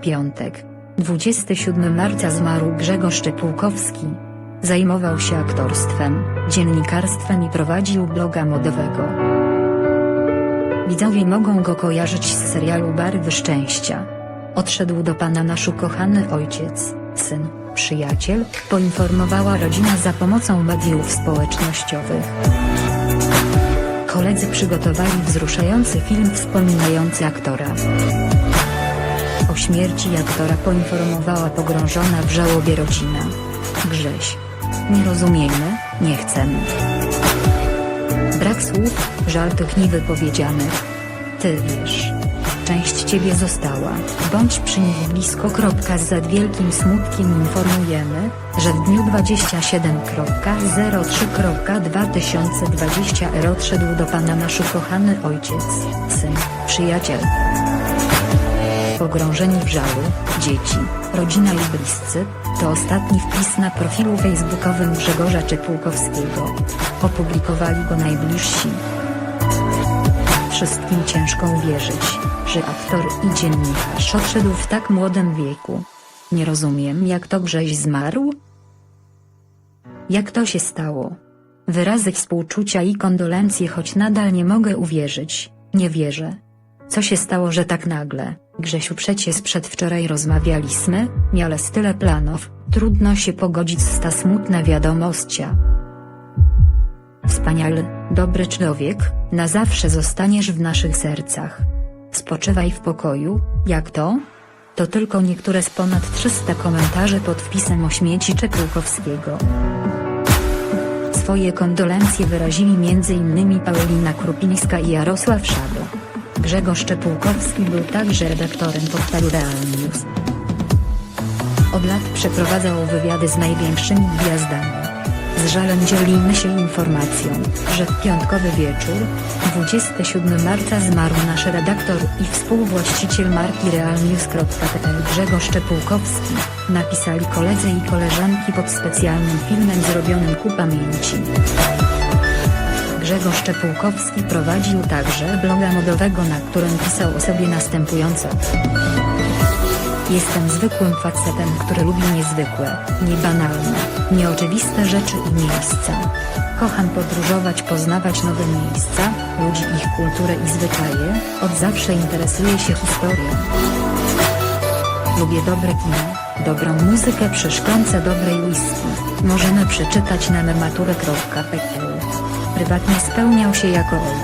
piątek, 27 marca zmarł Grzegorz Czepółkowski. Zajmował się aktorstwem, dziennikarstwem i prowadził bloga modowego. Widzowie mogą go kojarzyć z serialu Barwy Szczęścia. Odszedł do pana nasz ukochany ojciec, syn, przyjaciel, poinformowała rodzina za pomocą mediów społecznościowych. Koledzy przygotowali wzruszający film wspominający aktora. Śmierci aktora poinformowała pogrążona w żałobie rodzina. Grześ. Nie rozumiemy, nie chcemy. Brak słów, żal tych niewypowiedzianych. Ty wiesz. Część ciebie została, bądź przy nich blisko. Z wielkim smutkiem informujemy, że w dniu 27.03.2020 r odszedł do pana nasz ukochany ojciec, syn, przyjaciel. Pogrążeni w żalu, dzieci, rodzina i bliscy, to ostatni wpis na profilu facebookowym Grzegorza Czepółkowskiego. Opublikowali go najbliżsi. Wszystkim ciężko uwierzyć, że aktor i dziennikarz odszedł w tak młodym wieku. Nie rozumiem jak to Grześ zmarł? Jak to się stało? Wyrazy współczucia i kondolencje choć nadal nie mogę uwierzyć, nie wierzę. Co się stało, że tak nagle? Grzesiu przecież przedwczoraj rozmawialiśmy, miałeś tyle planów, trudno się pogodzić z ta smutna wiadomościa. Wspaniały, dobry człowiek, na zawsze zostaniesz w naszych sercach. Spoczywaj w pokoju, jak to? To tylko niektóre z ponad 300 komentarzy pod wpisem o śmieci Czepółkowskiego. Swoje kondolencje wyrazili m.in. Paulina Krupińska i Jarosław Szabo. Grzegorz Czepółkowski był także redaktorem portalu Real News. Od lat przeprowadzał wywiady z największymi gwiazdami. Z żalem dzielimy się informacją, że w piątkowy wieczór, 27 marca zmarł nasz redaktor i współwłaściciel marki realnews.pl Grzegorz Czepółkowski, napisali koledzy i koleżanki pod specjalnym filmem zrobionym ku pamięci. Grzegorz Czepółkowski prowadził także bloga modowego na którym pisał o sobie następująco. Jestem zwykłym facetem, który lubi niezwykłe, niebanalne, nieoczywiste rzeczy i miejsca. Kocham podróżować, poznawać nowe miejsca, ludzi, ich kulturę i zwyczaje, od zawsze interesuję się historią. Lubię dobre kino, dobrą muzykę przy szklance dobrej whisky. Możemy przeczytać na mematurę.pl. Prywatnie spełniał się jako.